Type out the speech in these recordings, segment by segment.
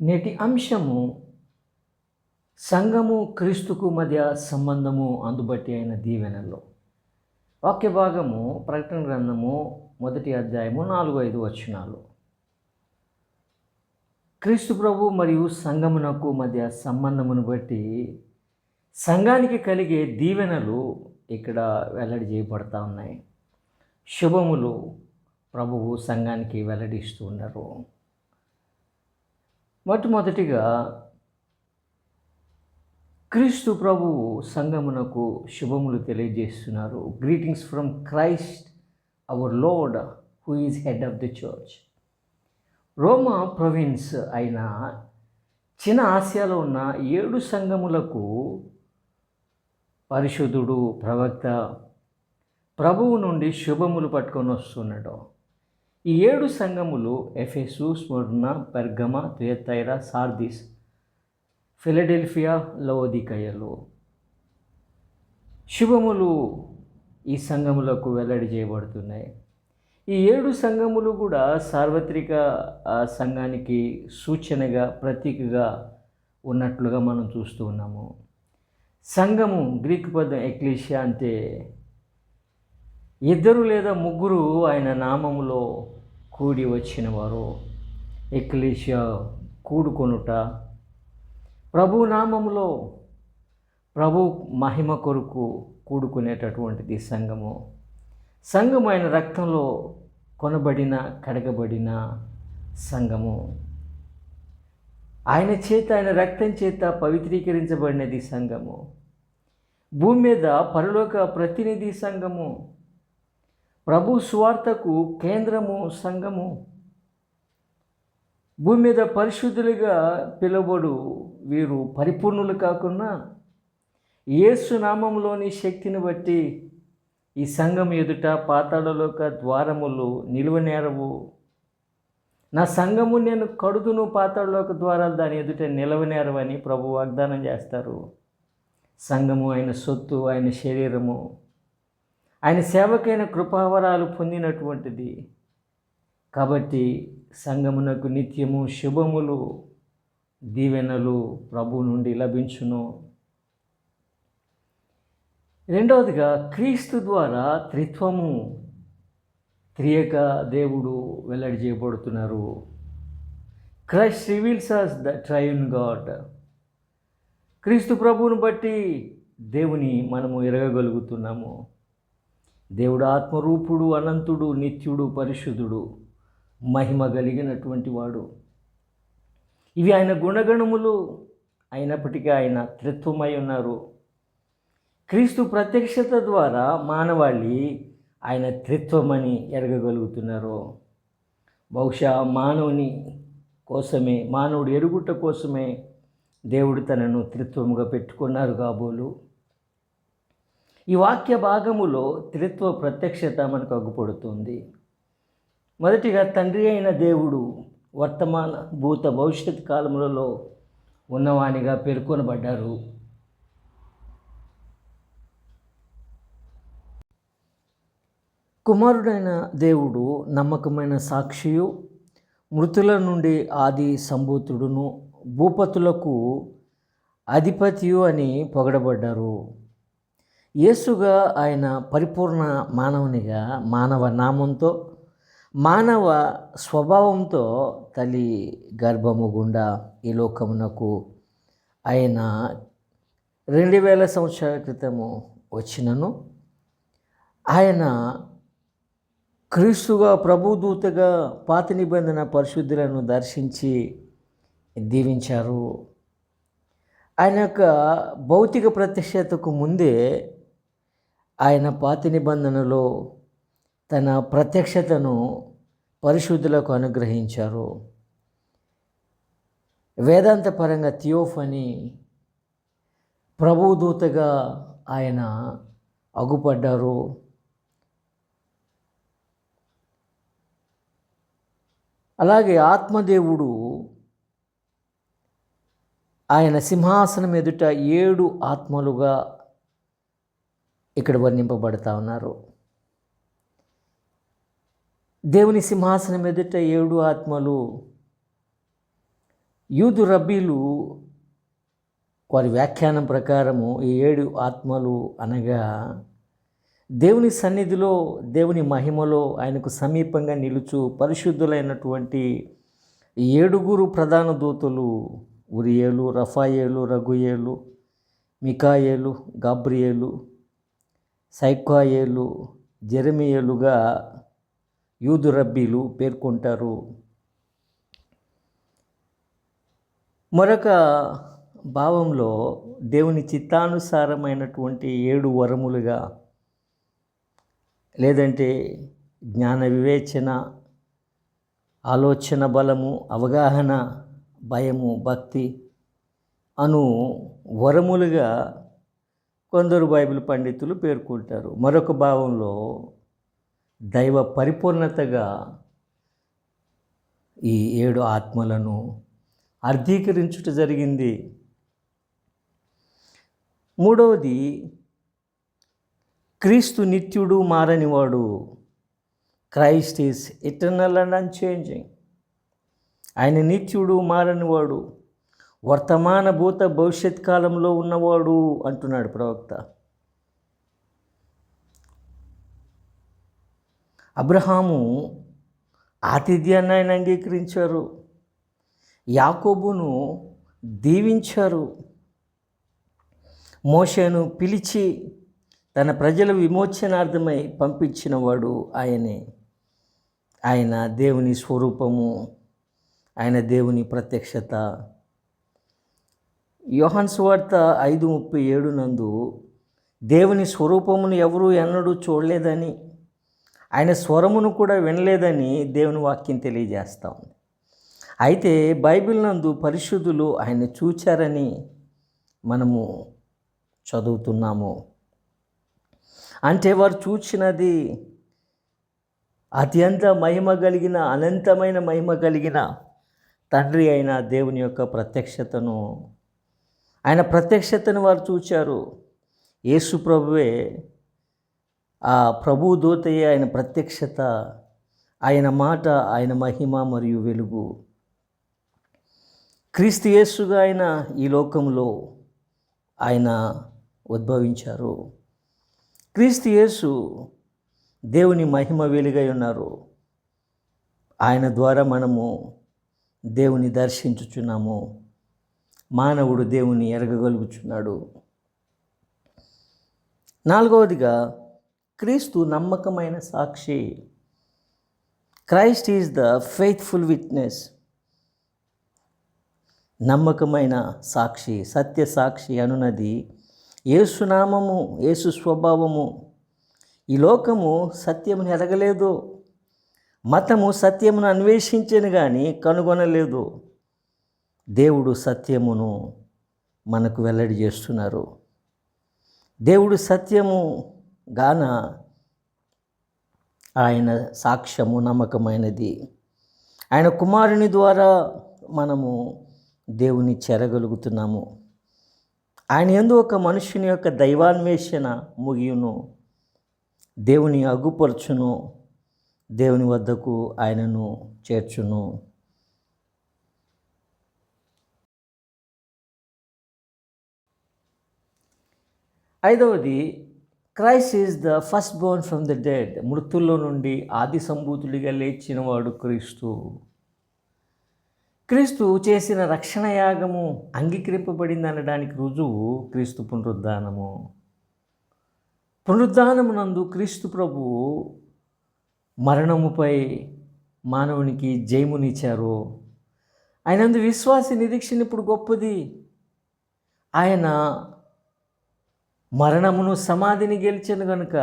నేటి అంశము సంఘము క్రీస్తుకు మధ్య సంబంధము అందుబట్టి అయిన దీవెనలో. వాక్య భాగము ప్రకటన గ్రంథము మొదటి అధ్యాయము నాలుగు ఐదు వచనాలు. క్రీస్తు ప్రభు మరియు సంఘమునకు మధ్య సంబంధమును బట్టి సంఘానికి కలిగే దీవెనలు ఇక్కడ వెల్లడి చేయబడతా ఉన్నాయి. శుభములు ప్రభువు సంఘానికి వెల్లడిస్తూ ఉన్నారు మొట్టమొదటిగా క్రీస్తు ప్రభువు సంఘమునకు శుభములు తెలియజేస్తున్నారు. Greetings from Christ our Lord who is head of the church Roma province అయిన చిన్న ఆసియాలో ఉన్న ఏడు సంఘములకు పరిశుద్ధుడు ప్రవక్త ప్రభువు నుండి శుభములు పట్టుకొని వస్తున్నాడు. ఈ ఏడు సంఘములు ఎఫెసు స్మరణ పెర్గమ తుయతైరా సార్దిస్ ఫిలడెల్ఫియా లవోదికయలు. శుభములు ఈ సంఘములకు వెల్లడి చేయబడుతున్నాయి. ఈ ఏడు సంఘములు కూడా సార్వత్రిక సంఘానికి సూచనగా ప్రతీకగా ఉన్నట్లుగా మనం చూస్తూ ఉన్నాము. సంఘము గ్రీక్ పదం ఎక్లీషియా అంటే ఇద్దరు లేదా ముగ్గురు ఆయన నామములో కూడి వచ్చిన వారు ఎక్లీషియా కూడుకొనుట. ప్రభు నామములో ప్రభు మహిమ కొరకు కూడుకునేటటువంటిది సంఘము. సంఘం ఆయన రక్తంలో కొనబడిన కడగబడిన సంఘము. ఆయన చేత ఆయన రక్తం చేత పవిత్రీకరించబడినది సంఘము. భూమి మీద పరలోక ప్రతినిధి సంఘము. ప్రభు స్వార్థకు కేంద్రము సంఘము. భూమి మీద పరిశుద్ధులుగా పిలువబడు వీరు పరిపూర్ణులు కాకుండా యేసు నామంలోని శక్తిని బట్టి ఈ సంఘం ఎదుట పాతాళలోక ద్వారములు నిలువనేరవు నా సంఘము నేను కడుదును పాతాళలోక ద్వారాలు దాని ఎదుట నిలవనేరవని ప్రభు వాగ్దానం చేస్తారు. సంఘము ఆయన సొత్తు ఆయన శరీరము. ఆయన సేవకైన కృపావరాలు పొందినటువంటిది. కాబట్టి సంగమునకు నిత్యము శుభములు దీవెనలు ప్రభు నుండి లభించును. రెండవదిగా క్రీస్తు ద్వారా త్రిత్వము త్రియక దేవుడు వెల్లడి చేయబడుతున్నారు. Christ reveals us the triune God. క్రీస్తు ప్రభువును బట్టి దేవుని మనము ఎరగగలుగుతున్నాము. దేవుడు ఆత్మరూపుడు అనంతుడు నిత్యుడు పరిశుద్ధుడు మహిమ కలిగినటువంటి వాడు. ఇవి ఆయన గుణగణములు. అయినప్పటికీ ఆయన త్రిత్వమై ఉన్నారు. క్రీస్తు ప్రత్యక్షత ద్వారా మానవాళి ఆయన త్రిత్వమని ఎరగగలుగుతున్నారు. బహుశా మానవుని కోసమే మానవుడు ఎరుగుట కోసమే దేవుడు తనను త్రిత్వముగా పెట్టుకున్నారు కాబోలు. ఈ వాక్య భాగములో త్రిత్వ ప్రత్యక్షత మనకు అగ్గుపడుతుంది మొదటిగా తండ్రి అయిన దేవుడు వర్తమాన భూత భవిష్యత్ కాలములలో ఉన్నవానిగా పేర్కొనబడ్డారు. కుమారుడైన దేవుడు నమ్మకమైన సాక్షియు మృతుల నుండి ఆది సంభూతుడును భూపతులకు అధిపతియు అని పొగడబడ్డారు. యేసుగా ఆయన పరిపూర్ణ మానవునిగా మానవ నామంతో మానవ స్వభావంతో తల్లి గర్భము గుండా ఈ లోకమునకు ఆయన రెండు వేల సంవత్సరాల క్రితము వచ్చినను. ఆయన క్రీస్తుగా ప్రభుదూతగా పాత నిబంధన పరిశుద్ధులను దర్శించి దీవించారు. ఆయన యొక్క భౌతిక ప్రత్యక్షతకు ముందే ఆయన పాతి నిబంధనలో తన ప్రత్యక్షతను పరిశుద్ధులకు అనుగ్రహించారు. వేదాంతపరంగా థియోఫని ప్రభుదూతగా ఆయన అగుపడ్డారు. అలాగే ఆత్మదేవుడు ఆయన సింహాసనం ఎదుట ఏడు ఆత్మలుగా ఇక్కడ వర్ణింపబడతా ఉన్నారు. దేవుని సింహాసనం ఎదుట ఏడు ఆత్మలు యూదు రబ్బీలు వారి వ్యాఖ్యానం ప్రకారము ఈ ఏడు ఆత్మలు అనగా దేవుని సన్నిధిలో దేవుని మహిమలో ఆయనకు సమీపంగా నిలుచు పరిశుద్ధులైనటువంటి ఏడుగురు ప్రధాన దూతలు ఉరియేలు రఫాయేలు రఘుయేలు మికాయేలు గాబ్రియేలు సైక్వాయేలు జెరమియేలుగా యూదు రబ్బీలు పేర్కొంటారు. మరొక భావంలో దేవుని చిత్తానుసారమైనటువంటి ఏడు వరములుగా లేదంటే జ్ఞాన వివేచన ఆలోచన బలము అవగాహన భయము భక్తి అను వరములుగా కొందరు బైబిల్ పండితులు పేర్కొంటారు. మరొక భావంలో దైవ పరిపూర్ణతగా ఈ ఏడు ఆత్మలను అర్థీకరించుట జరిగింది. మూడవది క్రీస్తు నిత్యుడు మారనివాడు. Christ is eternal and unchanging. ఆయన నిత్యుడు మారనివాడు. వర్తమాన భూత భవిష్యత్ కాలంలో ఉన్నవాడు అంటున్నాడు ప్రవక్త. అబ్రహాము ఆతిథ్యాన్ని ఆయన అంగీకరించారు. యాకోబును దీవించారు. మోషను పిలిచి తన ప్రజల విమోచనార్థమై పంపించినవాడు ఆయనే. ఆయన దేవుని స్వరూపము ఆయన దేవుని ప్రత్యక్షత యోహాన్ సువార్త ఐదు ముప్పై ఏడు నందు దేవుని స్వరూపమును ఎవరు ఎన్నడూ చూడలేదని ఆయన స్వరమును కూడా వినలేదని దేవుని వాక్యం తెలియజేస్తా ఉంది. అయితే బైబిల్ నందు పరిశుద్ధులు ఆయన చూచారని మనము చదువుతున్నాము. అంటే వారు చూచినది అత్యంత మహిమ కలిగిన అనంతమైన మహిమ కలిగిన తండ్రి అయిన దేవుని యొక్క ప్రత్యక్షతను ఆయన ప్రత్యక్షతను వారు చూచారు. యేసు ప్రభువే ఆ ప్రభు దూతయే ఆయన ప్రత్యక్షత ఆయన మాట ఆయన మహిమ మరియు వెలుగు. క్రీస్తు యేసుగా ఆయన ఈ లోకంలో ఆయన ఉద్భవించారు. క్రీస్తు యేసు దేవుని మహిమ వెలుగై ఉన్నారు. ఆయన ద్వారా మనము దేవుని దర్శించుచున్నాము. మానవుడు దేవుని ఎరగగలుగుచున్నాడు. నాలుగవదిగా క్రీస్తు నమ్మకమైన సాక్షి. Christ is the faithful witness. నమ్మకమైన సాక్షి సత్య సాక్షి అనున్నది ఏసునామము ఏసు స్వభావము. ఈ లోకము సత్యమును ఎరగలేదు. మతము సత్యమును అన్వేషించను కానీ కనుగొనలేదు. దేవుడు సత్యమును మనకు వెల్లడి చేస్తున్నారు. దేవుడు సత్యము గాన ఆయన సాక్ష్యము నమ్మకమైనది. ఆయన కుమారుని ద్వారా మనము దేవుని చేరగలుగుతున్నాము. ఆయన ఎందు ఒక మనుషుని యొక్క దైవాన్వేషణ ముగియును. దేవుని అగ్గుపరచును దేవుని వద్దకు ఆయనను చేర్చును. ఐదవది Christ is the first born from the dead మృతుల్లో నుండి ఆది సంభూతుడిగా లేచినవాడు క్రీస్తు. క్రీస్తు చేసిన రక్షణ యాగము అంగీకరింపబడింది అనడానికి రుజువు క్రీస్తు పునరుద్ధానము. పునరుద్ధానమునందు క్రీస్తు ప్రభు మరణముపై మానవునికి జయమునిచ్చారు. ఆయనందు విశ్వాస నిరీక్షణ ఇప్పుడు గొప్పది. ఆయన మరణమును సమాధిని గెలిచను గనుక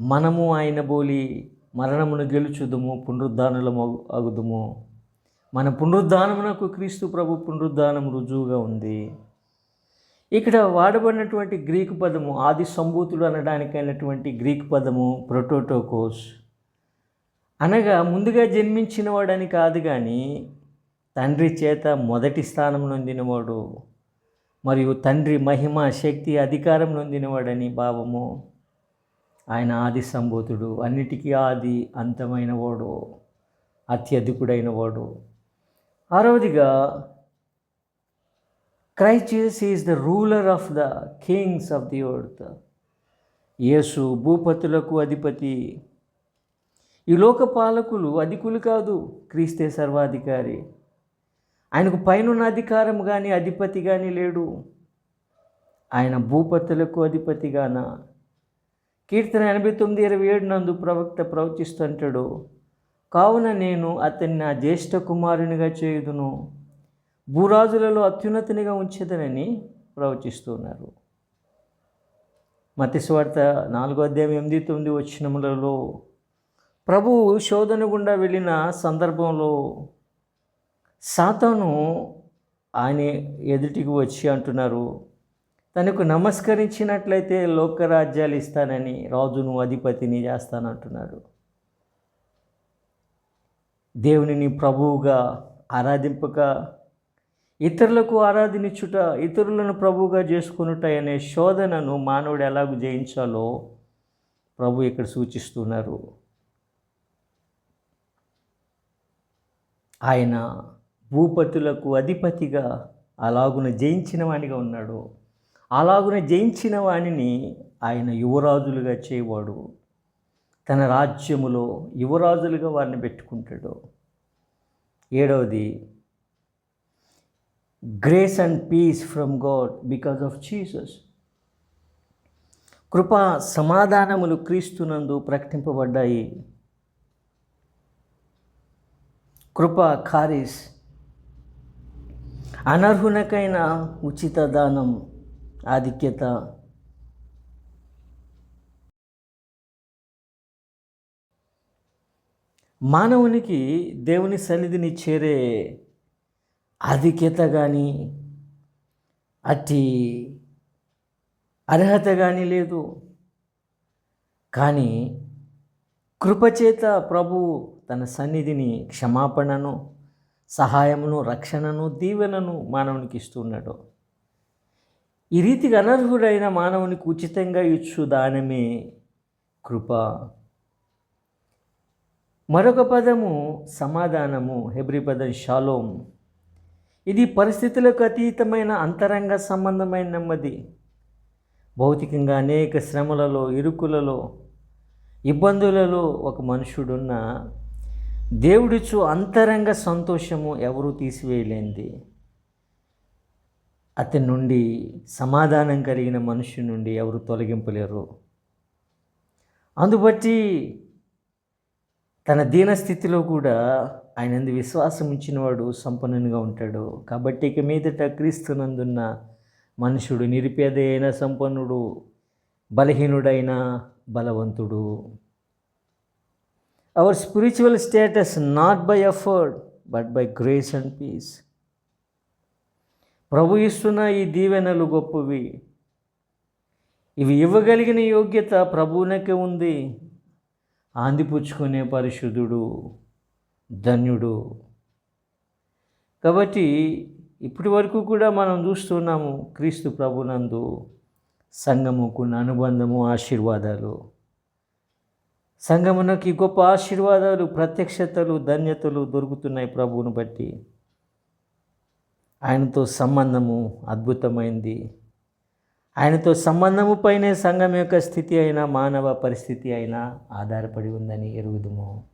మనము ఆయన బోలి మరణమును గెలుచుదుము పునరుద్ధానులము అగుదుము. మన పునరుద్ధానమునకు క్రీస్తు ప్రభు పునరుద్ధానం రుజువుగా ఉంది. ఇక్కడ వాడబడినటువంటి గ్రీకు పదము ఆది సంభూతుడు అనడానికైనటువంటి గ్రీకు పదము ప్రొటోటోకోస్. అనగా ముందుగా జన్మించిన వాడని కాదు కానీ తండ్రి చేత మొదటి స్థానం నొందినవాడు. మరియు తండ్రి మహిమ శక్తి అధికారం నొందినవాడని భావము. ఆయన ఆది సంబోతుడు అన్నిటికీ ఆది అంతమైన వాడు అత్యధికుడైన వాడు ఆరవదిగా క్రైచియస్ is the ruler of the kings of the earth యేసు భూపతులకు అధిపతి. ఈ లోక పాలకులు అధికులు కాదు క్రీస్తే సర్వాధికారి. ఆయనకు పైనున్న అధికారం కానీ అధిపతి కానీ లేడు. ఆయన భూపతులకు అధిపతిగాన. కీర్తన ఎనభై తొమ్మిది ఇరవై ఏడు నందు ప్రవక్త ప్రవచిస్తుంటాడు కావున నేను అతన్ని నా జ్యేష్ఠ కుమారునిగా చేయుదును. భూరాజులలో అత్యున్నతినిగా ఉంచేదనని ప్రవచిస్తున్నారు మతిస్వార్త నాలుగో అధ్యాయం ఎనిమిది తొమ్మిది వచ్చినములలో ప్రభువు శోధన గుండా వెళ్ళిన సందర్భంలో సాతాను ఆయన ఎదుటికి వచ్చి అంటున్నారు తనకు నమస్కరించినట్లయితే లోకరాజ్యాలు ఇస్తానని రాజును అధిపతిని చేస్తానంటున్నాడు. దేవునిని ప్రభువుగా ఆరాధింపక ఇతరులకు ఆరాధనిచ్చుట ఇతరులను ప్రభువుగా చేసుకునుట అనే శోధనను మానవుడు ఎలాగ జయించాలో ప్రభు ఇక్కడ సూచిస్తున్నారు. ఆయన భూపతులకు అధిపతిగా అలాగున జయించిన వానిగా ఉన్నాడు. అలాగున జయించిన వాణిని ఆయన యువరాజులుగా చేయవాడు. తన రాజ్యములో యువరాజులుగా వారిని పెట్టుకుంటాడు. ఏడవది grace and peace from God because of Jesus కృపా సమాధానములు క్రీస్తునందు ప్రకటింపబడ్డాయి. కృప ఖారిస్ అనర్హునకైన ఉచిత దానం ఆధిక్యత. మానవునికి దేవుని సన్నిధిని చేరే ఆధిక్యత కానీ అట్టి అర్హత కానీ లేదు. కానీ కృపచేత ప్రభు తన సన్నిధిని క్షమాపణను సహాయమును రక్షణను దీవెనను మానవునికి ఇస్తున్నాడు ఈ రీతిగా అనర్హుడైన మానవునికి ఉచితంగా ఇచ్చు దానమే కృప. మరొక పదము సమాధానము హెబ్రి పదం షాలోం. ఇది పరిస్థితులకు అతీతమైన అంతరంగ సంబంధమైన నెమ్మది. భౌతికంగా అనేక శ్రమలలో ఇరుకులలో ఇబ్బందులలో ఒక మనుషుడున్న దేవుడిచ్చు అంతరంగ సంతోషము ఎవరూ తీసివేయలేంది అతని నుండి సమాధానం కలిగిన మనుషు నుండి ఎవరు తొలగింపలేరు. అందుబట్టి తన దీనస్థితిలో కూడా ఆయన అందు విశ్వాసం ఇచ్చినవాడు సంపన్నునిగా ఉంటాడు. కాబట్టి ఇక మీదట క్రీస్తునందున్న మనుషుడు నిరుపేద అయిన సంపన్నుడు బలహీనుడైన బలవంతుడు. Our spiritual status not by effort but by grace and peace ప్రభు ఇస్తున్న ఈ దీవెనలు గొప్పవి. ఇవి ఇవ్వగలిగిన యోగ్యత ప్రభువునకే ఉంది. ఆందిపుచ్చుకునే పరిశుద్ధుడు ధన్యుడు. కాబట్టి ఇప్పటి వరకు కూడా మనం చూస్తున్నాము క్రీస్తు ప్రభునందు సంఘముకున్న అనుబంధము ఆశీర్వాదాలు. సంఘమునకి గొప్ప ఆశీర్వాదాలు ప్రత్యక్షతలు ధన్యతలు దొరుకుతున్నాయి ప్రభువును బట్టి. ఆయనతో సంబంధము అద్భుతమైంది. ఆయనతో సంబంధము పైనే సంఘం యొక్క స్థితి అయినా మానవ పరిస్థితి అయినా ఆధారపడి ఉందని ఎరుగుదుము.